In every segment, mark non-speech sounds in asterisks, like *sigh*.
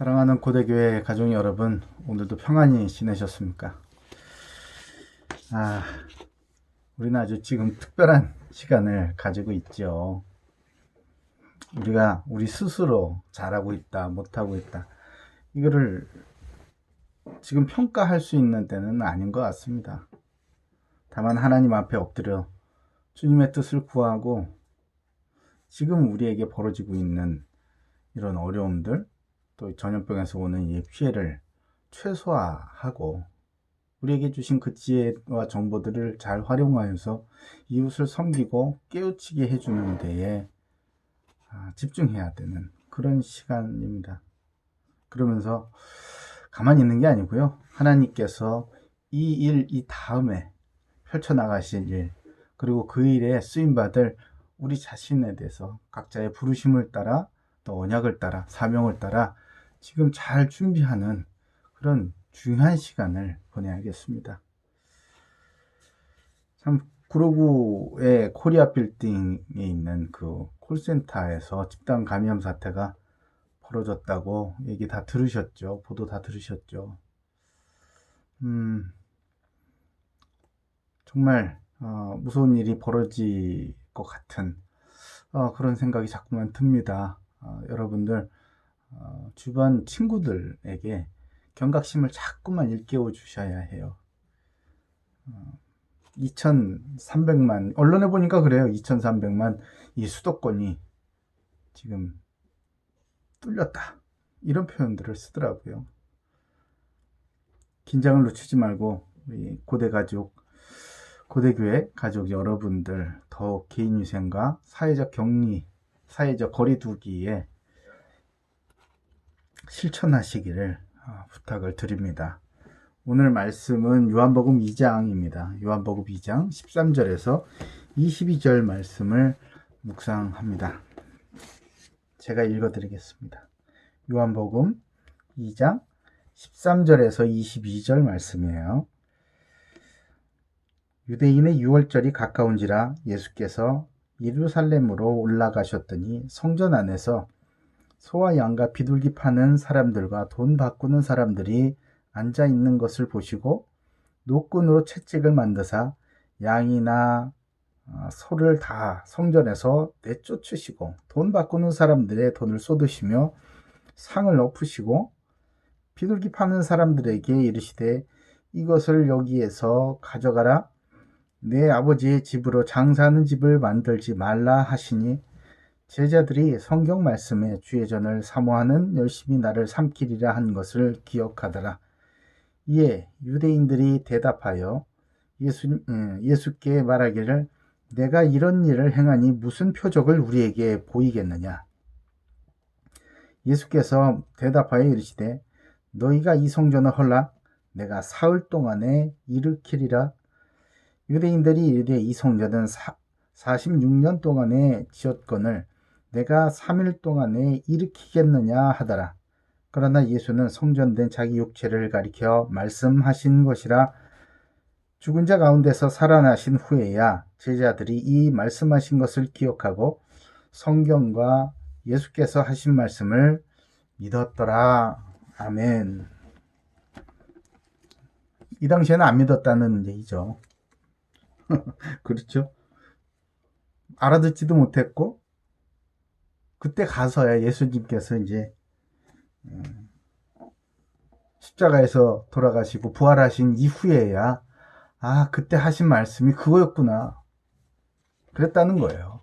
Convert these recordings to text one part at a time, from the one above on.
사랑하는 고대교회 가족 여러분, 오늘도 평안히 지내셨습니까? 아, 우리는 아주 지금 특별한 시간을 가지고 있죠. 우리가 우리 스스로 잘하고 있다, 못하고 있다. 이거를 지금 평가할 수 있는 때는 아닌 것 같습니다. 다만 하나님 앞에 엎드려 주님의 뜻을 구하고 지금 우리에게 벌어지고 있는 이런 어려움들, 또 전염병에서 오는 이 피해를 최소화하고 우리에게 주신 그 지혜와 정보들을 잘 활용하여서 이웃을 섬기고 깨우치게 해주는 데에 아, 집중해야 되는 그런 시간입니다. 그러면서 가만히 있는 게 아니고요. 하나님께서 이 일, 이 다음에 펼쳐나가실 일, 그리고 그 일에 쓰임받을 우리 자신에 대해서 각자의 부르심을 따라 또 언약을 따라 사명을 따라 지금 잘 준비하는 그런 중요한 시간을 보내야겠습니다. 참 구로구의 코리아 빌딩에 있는 그 콜센터에서 집단 감염 사태가 벌어졌다고 얘기 다 들으셨죠? 보도 다 들으셨죠? 음, 정말 어, 무서운 일이 벌어질 것 같은 어, 그런 생각이 자꾸만 듭니다. 어, 여러분들 어, 주변 친구들에게 경각심을 자꾸만 일깨워 주셔야 해요. 어, 2,300만 언론에 보니까 그래요. 2,300만 이 수도권이 지금 뚫렸다 이런 표현들을 쓰더라고요. 긴장을 늦추지 말고 우리 고대 가족, 고대교회 가족 여러분들 더욱 개인위생과 사회적 격리, 사회적 거리두기에 실천하시기를 어, 부탁을 드립니다. 오늘 말씀은 요한복음 2장입니다. 요한복음 2장 13절에서 22절 말씀을 묵상합니다. 제가 읽어드리겠습니다. 요한복음 2장 13절에서 22절 말씀이에요. 유대인의 유월절이 가까운지라 예수께서 예루살렘으로 올라가셨더니 성전 안에서 소와 양과 비둘기 파는 사람들과 돈 바꾸는 사람들이 앉아 있는 것을 보시고 노끈으로 채찍을 만드사 양이나 어, 소를 다 성전에서 내쫓으시고 돈 바꾸는 사람들의 돈을 쏟으시며 상을 엎으시고 비둘기 파는 사람들에게 이르시되 이것을 여기에서 가져가라. 내 아버지의 집으로 장사하는 집을 만들지 말라 하시니 제자들이 성경 말씀에 주의 전을 사모하는 열심히 나를 삼키리라 한 것을 기억하더라. 이에 유대인들이 대답하여 예수, 예수께 말하기를 내가 이런 일을 행하니 무슨 표적을 우리에게 보이겠느냐? 예수께서 대답하여 이르시되 너희가 이 성전을 헐라 내가 사흘 동안에 일으키리라 유대인들이 이르되 이 성전은 사, 46년 동안에 지었건을 내가 3일 동안에 일으키겠느냐 하더라. 그러나 예수는 성전된 자기 육체를 가리켜 말씀하신 것이라 죽은 자 가운데서 살아나신 후에야 제자들이 이 말씀하신 것을 기억하고 성경과 예수께서 하신 말씀을 믿었더라. 아멘. 이 당시에는 안 믿었다는 얘기죠. *laughs* 그렇죠? 알아듣지도 못했고, 그때 가서야 예수님께서 이제, 음, 십자가에서 돌아가시고 부활하신 이후에야, 아, 그때 하신 말씀이 그거였구나. 그랬다는 거예요.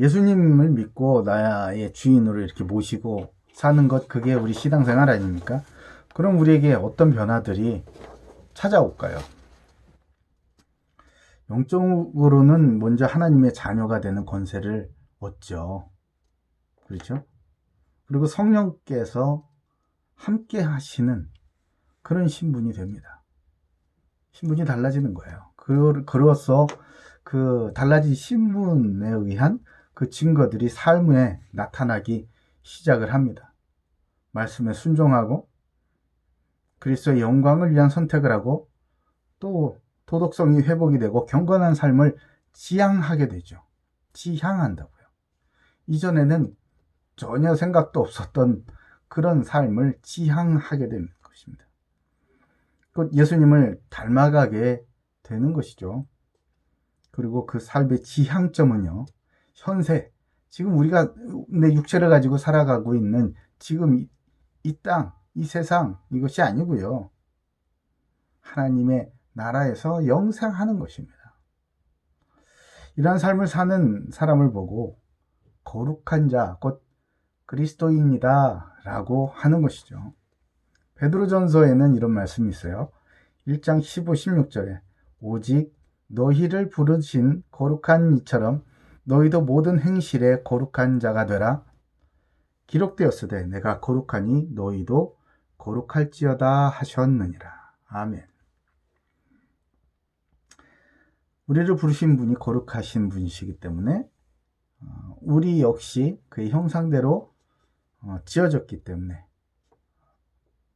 예수님을 믿고 나의 주인으로 이렇게 모시고 사는 것, 그게 우리 신앙생활 아닙니까? 그럼 우리에게 어떤 변화들이 찾아올까요? 영적으로는 먼저 하나님의 자녀가 되는 권세를 얻죠. 그렇죠? 그리고 성령께서 함께 하시는 그런 신분이 됩니다. 신분이 달라지는 거예요. 그, 그로써 그 달라진 신분에 의한 그 증거들이 삶에 나타나기 시작을 합니다. 말씀에 순종하고 그리스도의 영광을 위한 선택을 하고 또 도덕성이 회복이 되고 경건한 삶을 지향하게 되죠. 지향한다고요. 이전에는 전혀 생각도 없었던 그런 삶을 지향하게 되는 것입니다. 곧 예수님을 닮아가게 되는 것이죠. 그리고 그 삶의 지향점은요, 현세, 지금 우리가 내 육체를 가지고 살아가고 있는 지금 이 땅, 이 세상, 이것이 아니고요. 하나님의 나라에서 영생하는 것입니다. 이러한 삶을 사는 사람을 보고 거룩한 자, 곧 그리스도인이다 라고 하는 것이죠. 베드로전서에는 이런 말씀이 있어요. 1장 15, 16절에 오직 너희를 부르신 거룩한 이처럼 너희도 모든 행실에 거룩한 자가 되라. 기록되었으되 내가 거룩하니 너희도 거룩할지어다 하셨느니라. 아멘. 우리를 부르신 분이 거룩하신 분이시기 때문에 어, 우리 역시 그의 형상대로 어, 지어졌기 때문에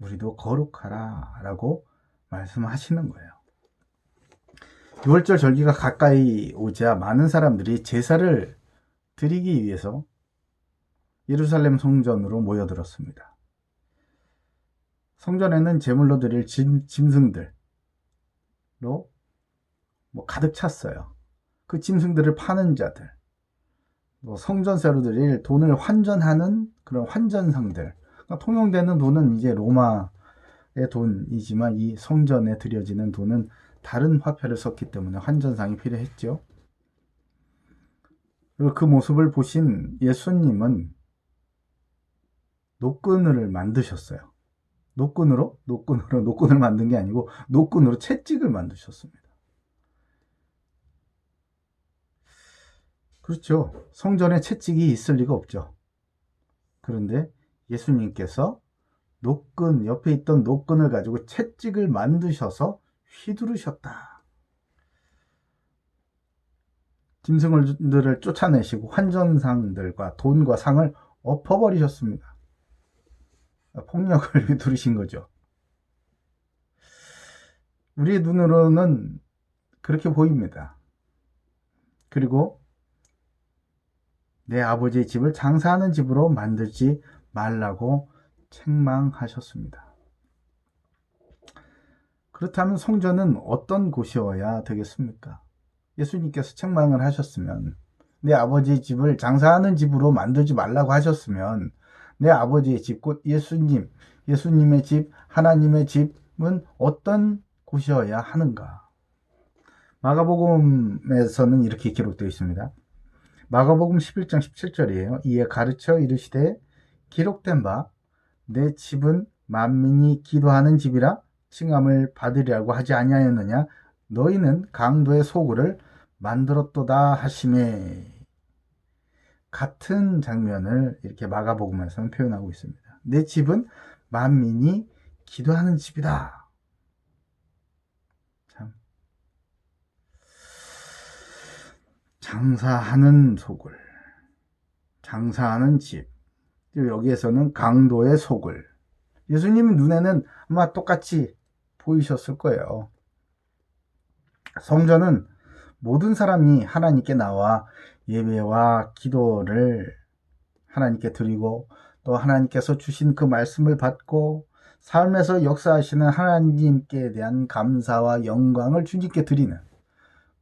우리도 거룩하라 라고 말씀하시는 거예요. 6월절 절기가 가까이 오자 많은 사람들이 제사를 드리기 위해서 예루살렘 성전으로 모여들었습니다. 성전에는 제물로 드릴 짐, 짐승들로 뭐 가득 찼어요. 그 짐승들을 파는 자들, 뭐 성전세로 드릴 돈을 환전하는 그런 환전상들, 그러니까 통용되는 돈은 이제 로마의 돈이지만 이 성전에 들여지는 돈은 다른 화폐를 썼기 때문에 환전상이 필요했죠. 그리고 그 모습을 보신 예수님은 노끈을 만드셨어요. 노끈으로? 노끈으로, 노끈을 만든 게 아니고 노끈으로 채찍을 만드셨습니다. 그렇죠. 성전에 채찍이 있을 리가 없죠. 그런데 예수님께서 노끈, 옆에 있던 노끈을 가지고 채찍을 만드셔서 휘두르셨다. 짐승들을 쫓아내시고 환전상들과 돈과 상을 엎어버리셨습니다. 폭력을 *laughs* 휘두르신 거죠. 우리의 눈으로는 그렇게 보입니다. 그리고 내 아버지의 집을 장사하는 집으로 만들지 말라고 책망하셨습니다. 그렇다면 성전은 어떤 곳이어야 되겠습니까? 예수님께서 책망을 하셨으면 내 아버지의 집을 장사하는 집으로 만들지 말라고 하셨으면 내 아버지의 집, 곧 예수님, 예수님의 집, 하나님의 집은 어떤 곳이어야 하는가? 마가복음에서는 이렇게 기록되어 있습니다. 마가복음 11장 17절이에요. 이에 가르쳐 이르시되 기록된 바 내 집은 만민이 기도하는 집이라 칭함을 받으리라고 하지 아니하였느냐 너희는 강도의 소굴을 만들었도다 하심에 같은 장면을 이렇게 마가복음에서는 표현하고 있습니다. 내 집은 만민이 기도하는 집이다. 참 장사하는 소굴, 장사하는 집. 여기에서는 강도의 속을. 예수님 눈에는 아마 똑같이 보이셨을 거예요. 성전은 모든 사람이 하나님께 나와 예배와 기도를 하나님께 드리고 또 하나님께서 주신 그 말씀을 받고 삶에서 역사하시는 하나님께 대한 감사와 영광을 주님께 드리는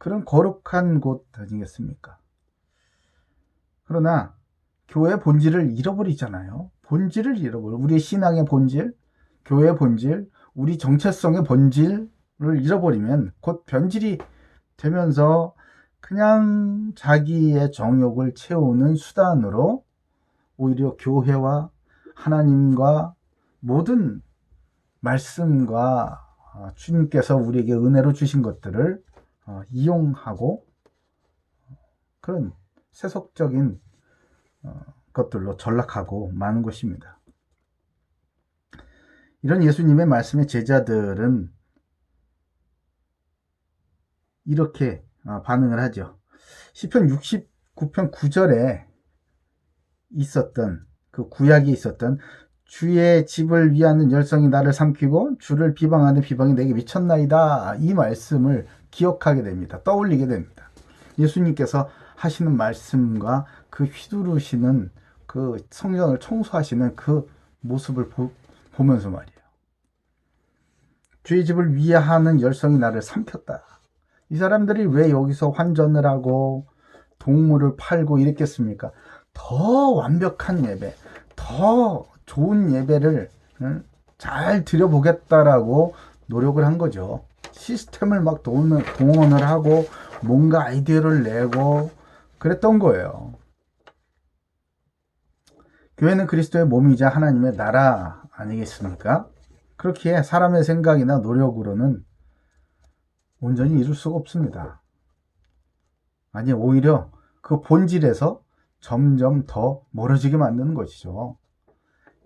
그런 거룩한 곳 아니겠습니까? 그러나 교회 본질을 잃어버리잖아요. 본질을 잃어버려. 우리의 신앙의 본질, 교회의 본질, 우리 정체성의 본질을 잃어버리면 곧 변질이 되면서 그냥 자기의 정욕을 채우는 수단으로 오히려 교회와 하나님과 모든 말씀과 어, 주님께서 우리에게 은혜로 주신 것들을 어, 이용하고 그런 세속적인 어, 것들로 전락하고 마는 것입니다. 이런 예수님의 말씀의 제자들은 이렇게 어, 반응을 하죠. 시편 69편 9절에 있었던 그 구약이 있었던 주의 집을 위하는 열성이 나를 삼키고 주를 비방하는 비방이 내게 미쳤나이다. 이 말씀을 기억하게 됩니다. 떠올리게 됩니다. 예수님께서 하시는 말씀과 그 휘두르시는 그 성전을 청소하시는 그 모습을 보, 보면서 말이에요. 주의 집을 위하는 열성이 나를 삼켰다. 이 사람들이 왜 여기서 환전을 하고 동물을 팔고 이랬겠습니까? 더 완벽한 예배, 더 좋은 예배를 응? 잘 드려보겠다라고 노력을 한 거죠. 시스템을 막 동원을, 동원을 하고 뭔가 아이디어를 내고 그랬던 거예요. 교회는 그리스도의 몸이자 하나님의 나라 아니겠습니까? 그렇게 사람의 생각이나 노력으로는 온전히 이룰 수가 없습니다. 아니, 오히려 그 본질에서 점점 더 멀어지게 만드는 것이죠.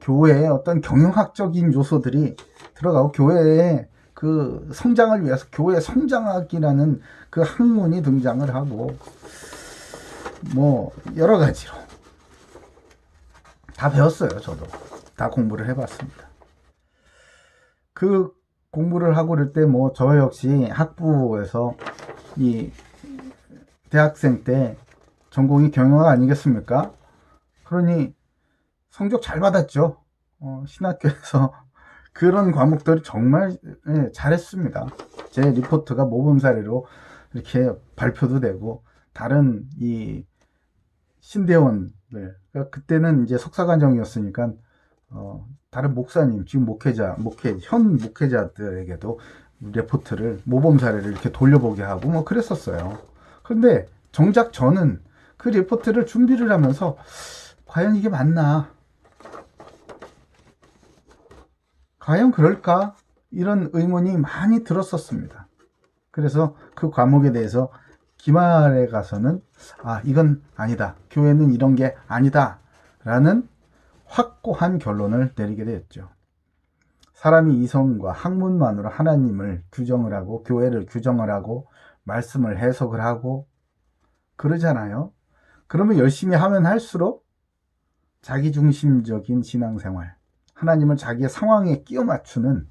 교회에 어떤 경영학적인 요소들이 들어가고 교회의 그 성장을 위해서 교회 성장학이라는 그 학문이 등장을 하고 뭐 여러 가지로 다 배웠어요 저도. 다 공부를 해봤습니다. 그 공부를 하고 그럴 때 뭐 저 역시 학부에서 이 대학생 때 전공이 경영학 아니겠습니까? 그러니 성적 잘 받았죠. 어, 신학교에서 그런 과목들이 정말 예, 잘했습니다. 제 리포트가 모범 사례로 이렇게 발표도 되고 다른 이 신대원들 그러니까 그때는 이제 석사과정이었으니까 어, 다른 목사님 지금 목회자 목회 현 목회자들에게도 레포트를 모범 사례를 이렇게 돌려보게 하고 뭐 그랬었어요. 그런데 정작 저는 그 리포트를 준비를 하면서 과연 이게 맞나 과연 그럴까? 이런 의문이 많이 들었었습니다. 그래서 그 과목에 대해서 기말에 가서는 아, 이건 아니다. 교회는 이런 게 아니다. 라는 확고한 결론을 내리게 되었죠. 사람이 이성과 학문만으로 하나님을 규정을 하고 교회를 규정을 하고 말씀을 해석을 하고 그러잖아요. 그러면 열심히 하면 할수록 자기중심적인 신앙생활, 하나님을 자기의 상황에 끼워 맞추는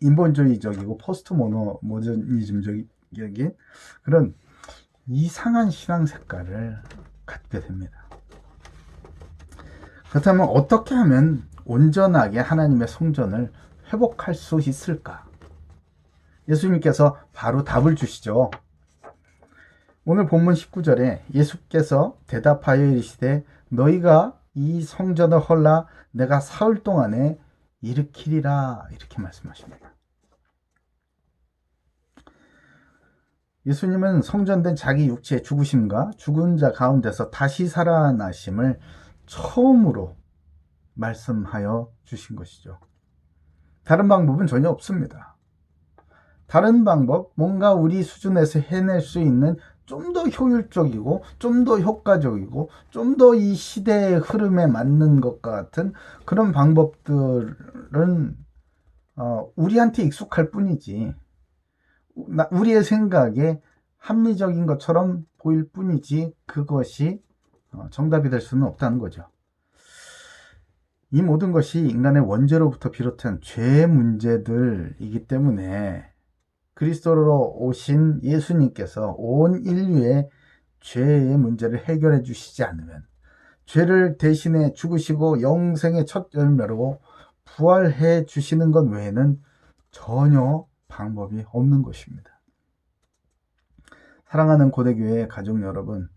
인본주의적이고 포스트 모노 모더니즘적인 그런 이상한 신앙 색깔을 갖게 됩니다. 그렇다면 어떻게 하면 온전하게 하나님의 성전을 회복할 수 있을까? 예수님께서 바로 답을 주시죠. 오늘 본문 19절에 예수께서 대답하여 이르시되 너희가 이 성전을 헐라 내가 사흘 동안에 일으키리라 이렇게 말씀하십니다. 예수님은 성전된 자기 육체의 죽으심과 죽은 자 가운데서 다시 살아나심을 처음으로 말씀하여 주신 것이죠. 다른 방법은 전혀 없습니다. 다른 방법, 뭔가 우리 수준에서 해낼 수 있는 좀 더 효율적이고, 좀 더 효과적이고, 좀 더 이 시대의 흐름에 맞는 것 같은 그런 방법들은, 어, 우리한테 익숙할 뿐이지, 우리의 생각에 합리적인 것처럼 보일 뿐이지, 그것이 어, 정답이 될 수는 없다는 거죠. 이 모든 것이 인간의 원죄로부터 비롯한 죄 문제들이기 때문에 그리스도로 오신 예수님께서 온 인류의 죄의 문제를 해결해 주시지 않으면 죄를 대신해 죽으시고 영생의 첫 열매로 부활해 주시는 것 외에는 전혀 방법이 없는 것입니다. 사랑하는 고대교회 가족 여러분,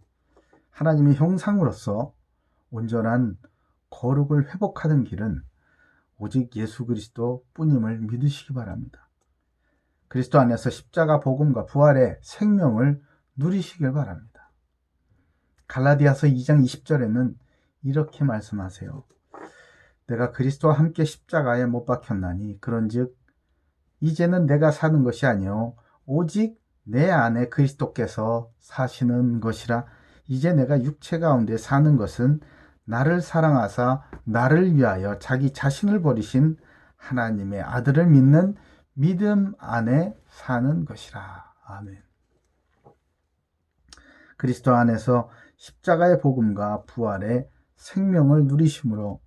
하나님의 형상으로서 온전한 거룩을 회복하는 길은 오직 예수 그리스도 뿐임을 믿으시기 바랍니다. 그리스도 안에서 십자가 복음과 부활의 생명을 누리시길 바랍니다. 갈라디아서 2장 20절에는 이렇게 말씀하세요. 내가 그리스도와 함께 십자가에 못 박혔나니 그런즉 이제는 내가 사는 것이 아니요 오직 내 안에 그리스도께서 사시는 것이라 이제 내가 육체 가운데 사는 것은 나를 사랑하사 나를 위하여 자기 자신을 버리신 하나님의 아들을 믿는 믿음 안에 사는 것이라. 아멘. 그리스도 안에서 십자가의 복음과 부활의 생명을 누리심으로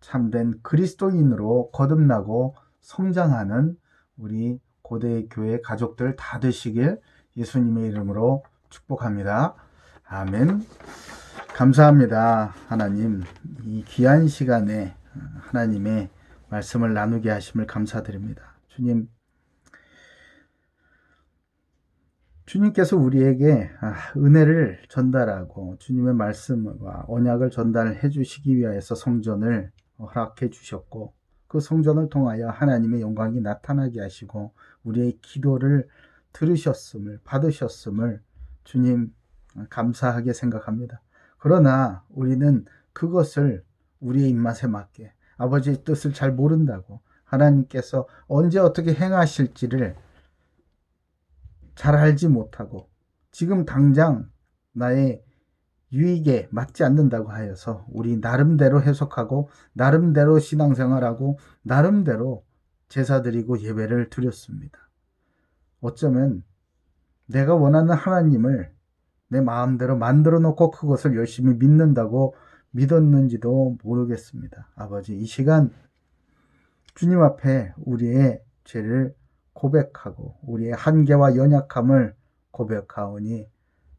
참된 그리스도인으로 거듭나고 성장하는 우리 고대 교회 가족들 다 되시길 예수님의 이름으로 축복합니다. 아멘. 감사합니다. 하나님. 이 귀한 시간에 하나님의 말씀을 나누게 하심을 감사드립니다. 주님, 주님께서 우리에게 아, 은혜를 전달하고 주님의 말씀과 언약을 전달해 주시기 위하여서 성전을 허락해 주셨고 그 성전을 통하여 하나님의 영광이 나타나게 하시고 우리의 기도를 들으셨음을 받으셨음을 주님 감사하게 생각합니다. 그러나 우리는 그것을 우리의 입맛에 맞게 아버지의 뜻을 잘 모른다고 하나님께서 언제 어떻게 행하실지를 잘 알지 못하고 지금 당장 나의 유익에 맞지 않는다고 하여서 우리 나름대로 해석하고 나름대로 신앙생활하고 나름대로 제사 드리고 예배를 드렸습니다. 어쩌면 내가 원하는 하나님을 내 마음대로 만들어 놓고 그것을 열심히 믿는다고 믿었는지도 모르겠습니다. 아버지, 이 시간 주님 앞에 우리의 죄를 고백하고 우리의 한계와 연약함을 고백하오니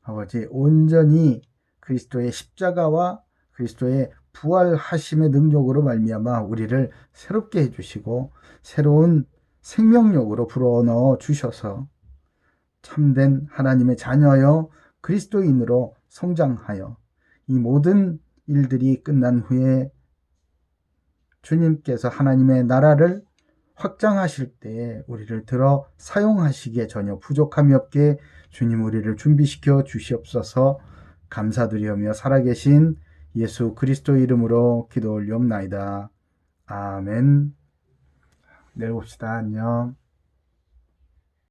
아버지 온전히 그리스도의 십자가와 그리스도의 부활하심의 능력으로 말미암아 우리를 새롭게 해주시고 새로운 생명력으로 불어넣어 주셔서 참된 하나님의 자녀여 그리스도인으로 성장하여 이 모든 일들이 끝난 후에 주님께서 하나님의 나라를 확장하실 때에 우리를 들어 사용하시기에 전혀 부족함이 없게 주님 우리를 준비시켜 주시옵소서 감사드리며 살아계신 예수 그리스도 이름으로 기도 올리옵나이다. 아멘. 내일 봅시다. 안녕.